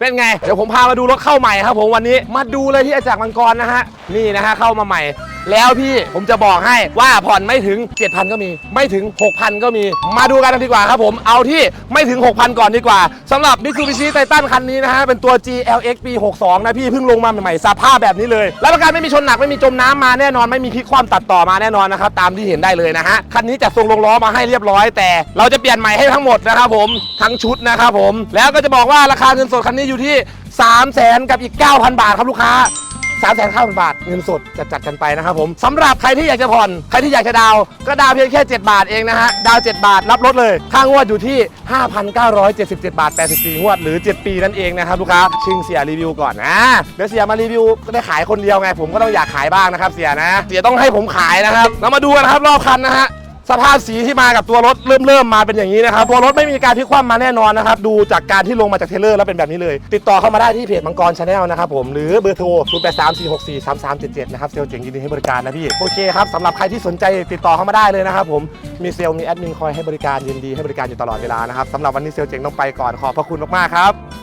เป็นไง เดี๋ยวผมพามาดูรถเข้าใหม่ครับผมวันนี้มาดูเลยที่อาจักรมังกรนะฮะ นี่นะฮะเข้ามาใหม่ แล้วพี่ผมจะบอกให้ว่าผ่อนไม่ถึง 7,000 ก็มี ไม่ถึง 6,000 ก็มี มาดูกันดีกว่าครับผมเอาที่ไม่ถึง 6,000 ก่อนดีกว่าสำหรับ Mitsubishi Titan คันนี้นะฮะ เป็นตัว GLX ปี 62 นะพี่เพิ่งลงมาใหม่ๆสภาพแบบนี้เลยรับประกันไม่มีชนหนักไม่มีจมน้ำมาแน่นอนไม่มีพลิกคว่ำตัดต่อมาแน่นอนนะครับตามที่เห็นได้เลยนะฮะคันนี้จัดทรงลงล้อมาให้เรียบร้อยแต่ เราจะเปลี่ยนใหม่ให้ทั้งหมดนะครับผมทั้งชุดนะครับผมแล้วก็จะบอกว่าราคาเงินสดคันนี้อยู่ที่ 3 0 0 0 0 0กับอีก 9,000 บาทครับลูกค้าสามแสนข้าพันบาทเงินสดจัดจัดกันไปนะครับผมสำหรับใครที่อยากจะผ่อน ใครที่อยากจะดาวน์ก็ดาวน์เพียงแค่ 7 บาทเองนะฮะ ดาวน์7บาทรับรถเลย ค่างวดอยู่ที่ 5,977 บาท 84งวดหรือ 7 ปีนั่นเองนะครับลูกค้า ชิงเสียรีวิวก่อนนะ เดี๋ยวเสียมารีวิวก็ได้ขายคนเดียวไง ผมก็ต้องอยากขายบ้างนะครับเสียนะ เสียต้องให้ผมขายนะครับ เรามาดูกันนะครับรอบคันนะฮะ สภาพสีที่มากับตัวรถเริ่มเริ่มมาเป็นอย่างนี้นะครับตัวรถไม่มีการพลิกคว่ำมาแน่นอนนะครับดูจากการที่ลงมาจากเทเลอร์แล้วเป็นแบบนี้เลย ติดต่อเข้ามาได้ที่เพจมังกรชาแนลนะครับผมหรือเบอร์โทร0 8 3 4 6 4 3 3 7 7นะครับเซลล์เจ๋งยินดีให้บริการนะพี่โอเคครับสำหรับใครที่สนใจติดต่อเข้ามาได้เลยนะครับผมมีเซลล์มีแอดมินคอยให้บริการยินดีให้บริการอยู่ตลอดเวลานะครับสำหรับวันนี้เซลล์เจ๋งต้องไปก่อนขอบพระคุณมากๆครับ